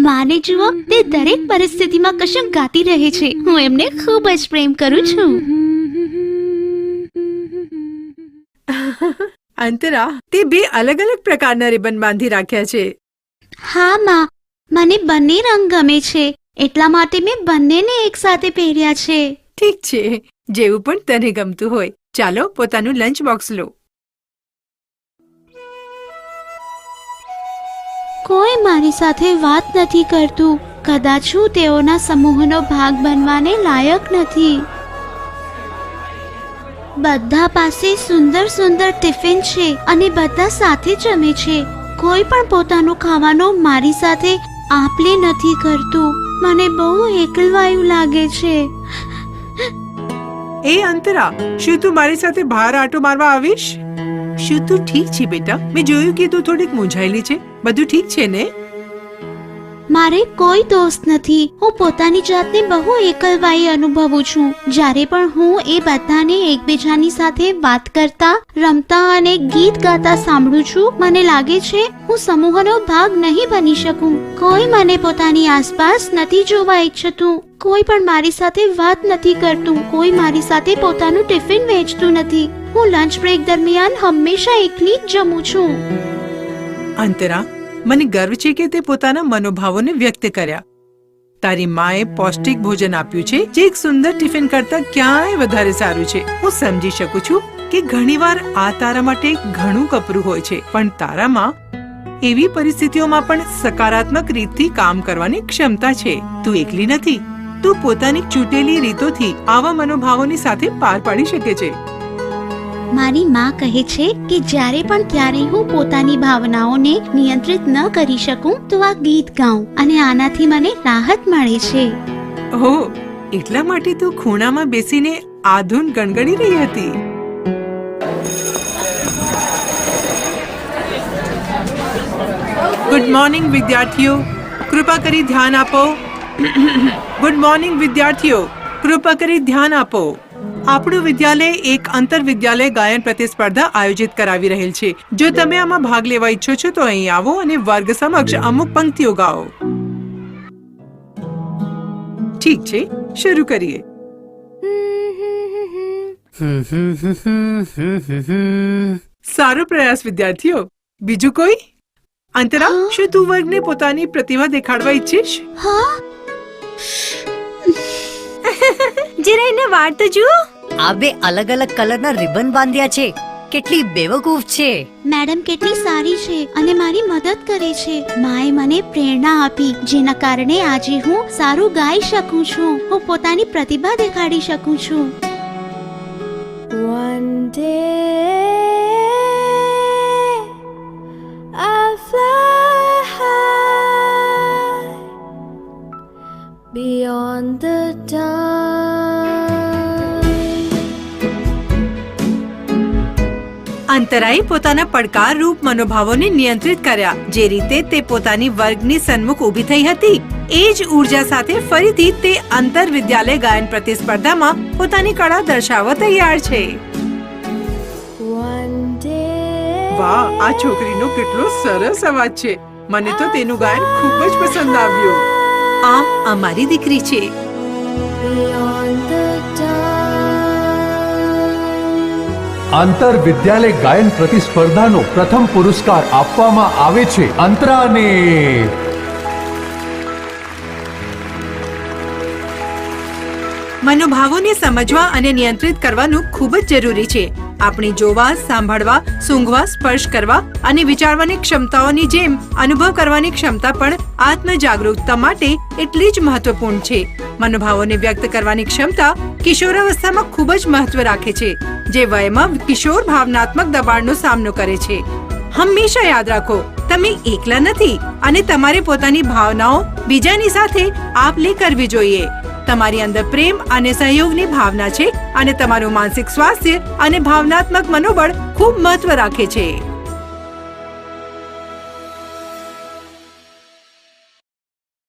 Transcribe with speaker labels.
Speaker 1: માને જુઓ તે દરેક પરિસ્થિતિમાં કશું ગાતી રહે છે. હું એમને ખૂબ જ પ્રેમ કરું છું.
Speaker 2: અંતરા તે બે અલગ અલગ પ્રકારના રિબન બાંધી રાખ્યા છે.
Speaker 1: હા માં. મને બંને રંગ ગમે છે. એટલા માટે મેં બંનેને એકસાથે પહેર્યા છે.
Speaker 2: ઠીક છે. જેવું પણ તને ગમતું હોય. ચાલો પોતાનું લંચ બોક્સ લો.
Speaker 1: કોઈ મારી સાથે વાત નથી કરતું. કદાચ હું તેઓના સમૂહનો ભાગ બનવાને લાયક નથી. બધા પાસે સુંદર સુંદર ટિફિન છે અને બધા સાથે જમે છે. કોઈ પણ પોતાનું ખાવાનું મારી સાથે આપલે નથી કરતું. મને બહુ એકલવાયું લાગે છે.
Speaker 2: એ અંતરા, શું તું મારી સાથે બહાર આટો મારવા આવીશ? શું તું ઠીક છે બેટા? મેં જોયું કે તું થોડીક મૂંઝાયેલી છે. બધું ઠીક છે ને?
Speaker 1: મારે કોઈ દોસ્ત નથી. હું પોતાની જાતને બહુ એકલવાઈ અનુભવું છું. જ્યારે પણ હું એ બધાને એકબીજાની સાથે વાત કરતા, રમતા અને ગીત ગાતા સાંભળું છું, મને લાગે છે હું સમૂહનો ભાગ નહીં બની શકું. કોઈ મને પોતાની આસપાસ નથી જોવા ઈચ્છતું. કોઈ પણ મારી સાથે વાત નથી કરતું. કોઈ મારી સાથે પોતાનું ટિફિન વહેંચતું નથી. હું લંચ બ્રેક દરમિયાન હંમેશા એકલી જ જમું છું.
Speaker 2: અંતરા મને ગર્વ છે કે તે પોતાના મનોભાવોને વ્યક્ત કર્યા. તારી માએ પૌષ્ટિક ભોજન આપ્યું છે, જે એક સુંદર ટિફિન કરતા ક્યાંય વધારે સારું છે. હું સમજી શકું છું કે ઘણીવાર આ તારા માટે ઘણું કપરું હોય છે, પણ તારામાં એવી પરિસ્થિતિઓમાં પણ સકારાત્મક રીતથી કામ કરવાની ક્ષમતા છે. તું એકલી નથી. તું પોતાની ચૂંટેલી રીતોથી આવા મનોભાવોની સાથે પાર પાડી શકે છે.
Speaker 1: મારી માં કહે છે કે જ્યારે પણ ક્યારેય હું પોતાની ભાવનાઓને નિયંત્રિત ન કરી શકું, તો આ ગીત ગાઉં અને આનાથી મને રાહત મળે છે.
Speaker 2: ઓહ, એટલા માટે તું ખૂણામાં બેસીને આ ધૂન ગણગણી રહી હતી. ગુડ મોર્નિંગ વિદ્યાર્થીઓ. કૃપા કરી ધ્યાન આપો. ગુડ મોર્નિંગ વિદ્યાર્થીઓ. કૃપા કરી ધ્યાન આપો. આપણું વિદ્યાલય એક આંતર વિદ્યાલય ગાયન પ્રતિસ્પર્ધા આયોજિત કરાવી રહેલ છે. જો તમે આમાં ભાગ લેવા ઈચ્છો છો તો અહીં આવો અને વર્ગ સમક્ષ અમુક પંક્તિઓ ગાઓ. ઠીક છે શરૂ કરીએ. સારો પ્રયાસ વિદ્યાર્થીઓ. બીજું કોઈ? અંતરા શું તું વર્ગને પોતાની પ્રતિભા દેખાડવા ઈચ્છીશ?
Speaker 1: હા?
Speaker 3: જરા એને વાર તો જુઓ. આ બે અલગ અલગ કલરના રિબન બાંધ્યા છે. કેટલી બેવકૂફ છે.
Speaker 1: મેડમ કેટલી સારી છે અને મારી મદદ કરે છે. માએ મને પ્રેરણા આપી જેના કારણે આજે હું સારું ગાઈ શકું છું. હું પોતાની પ્રતિભા દેખાડી શકું છું.
Speaker 4: One day I'll fly
Speaker 2: અંતરાએ પોતાના પડકાર રૂપ મનોભાવોને નિયંત્રિત કર્યા. જે રીતે તે પોતાની વર્ગની સન્મુખ ઊભી થઈ હતી એ જ ઊર્જા સાથે ફરીથી તે અંતર વિદ્યાલય ગાયન પ્રતિસ્પર્ધામાં પોતાની કળા દર્શાવવા તૈયાર છે. વાહ આ છોકરીનો કેટલો સરસ અવાજ છે. મને તો તેનું ગાયન ખૂબ જ પસંદ આવ્યું. આ અમારી દીકરી છે.
Speaker 4: Beyond the time.
Speaker 5: આંતર વિદ્યાલય ગાયન પ્રતિસ્પર્ધાનો પ્રથમ પુરસ્કાર આપવામાં આવે છે અંતરાને.
Speaker 2: મનોભાવોને સમજવા અને નિયંત્રિત કરવાનું ખૂબ જ જરૂરી છે. આપણે જોવા, સાંભળવા, સૂંઘવા, સ્પર્શ કરવા અને વિચારવાની ક્ષમતાઓની જેમ અનુભવ કરવાની ક્ષમતા પણ આત્મ જાગૃતતા માટે એટલી જ મહત્વપૂર્ણ છે. મનોભાવોને વ્યક્ત કરવાની ક્ષમતા કિશોરાવસ્થામાં ખૂબ જ મહત્વ રાખે છે, જે વયમાં કિશોર ભાવનાત્મક દબાણનો સામનો કરે છે. હંમેશા યાદ રાખો, તમે એકલા નથી અને તમારે પોતાની ભાવનાઓ બીજાની સાથે આપ લે કરવી જોઈએ. તમારી અંદર પ્રેમ અને સહયોગની ભાવના છે અને તમારું માનસિક સ્વાસ્થ્ય અને ભાવનાત્મક મનોબળ ખૂબ મહત્વ રાખે છે.